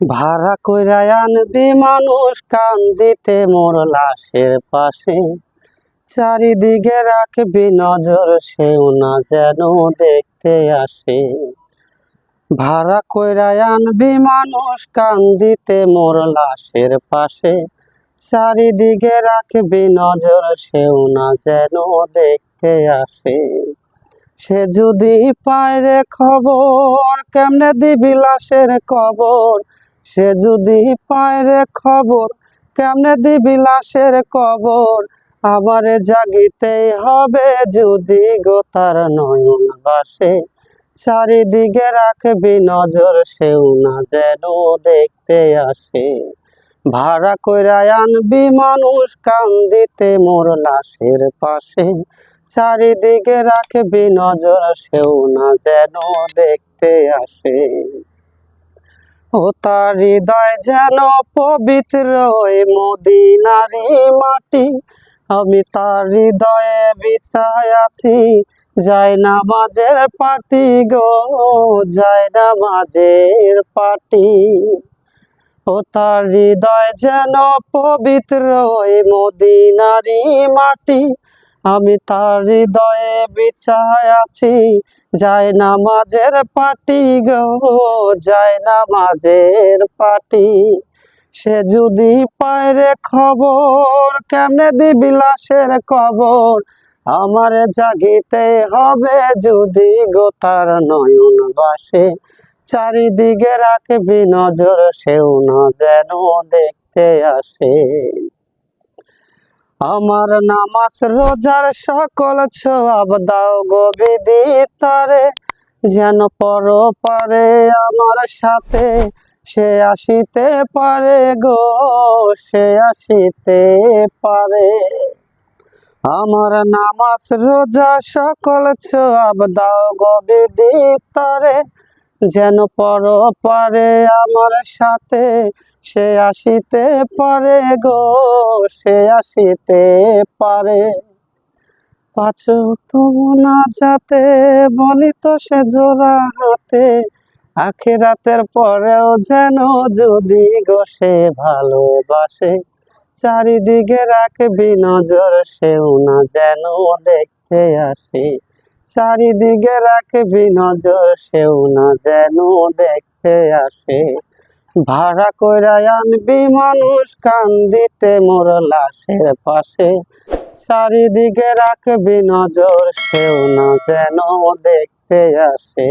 ভাড়া কইরা আনবি মানুষ কান্দিতে মোর লাশের পাশে। চারিদিকে রাখবি নজর, সেও না যেন দেখতে আসে। ভাড়া কইরা আনবি মানুষ কান্দিতে মোর লাশের পাশে। চারিদিকে রাখবি নজর, সেও না যেন দেখতে আসে। সে যদি পায় রে খবর, কেমনে দিবি লাশের কবর সে যদি পায় রে খবর, কেমনে দিবি লাশের কবর? আমারে জাগিতেই হবে যদি গো নয়ন বাসে। চারিদিকে রাখবি নজর, সেও না যেন দেখতে আসে। ভাড়া কইরা আনবি মানুষ কান্দিতে মোর লাশের পাশে। চারিদিকে রাখবি নজর, সেও না যেন দেখতে আসে। ও তার হৃদয় যেন পবিত্র মদিনারি মাটি। আমি তার হৃদয়ে বিছায় আছি। যাই না মাঝের পাটি গো, যাই না মাঝের পাটি। ও তার হৃদয় যেন পবিত্র মদিনারি মাটি। আমি তার হৃদয়ে বিছায় আছি। যাই না মাঝের পাটি গো যাই না মাঝের পাটি। সে যদি পায় রে খবর, কেমনে দিবি লাশের কবর? আমারে জাগিতে হবে যদি গো তার নয়ন বাসে। চারিদিকে রাখবি নজর, সেও না যেন দেখতে আসে। আমার নামাজ রোজার সকল ছোয়াব দাও গো তারে। যেন পর পারে আমার সাথে সে আসিতে পারে গো, সে আসিতে পারে। আমার নামাজ রোজা সকল ছোয়াব দাও গো তারে। যেন পর পারে আমার সাথে সে আসিতে পারে গো, সে আসিতে পারে। পাঁচ না যাতে বলি তো সে জোড়া হাতে, আখিরাতের পরেও যেন যদি গো সে ভালোবাসে, চারিদিকে রাখবি নজর সেও না যেন দেখতে আসে। চারিদিকে রাখবি নজর সেও না যেন দেখতে আসে। ভাড়া কইরা আনবি মানুষ কান্দিতে মোর লাশের পাশে চারিদিকে রাখবি নজর, সেও না যেন দেখতে আসে.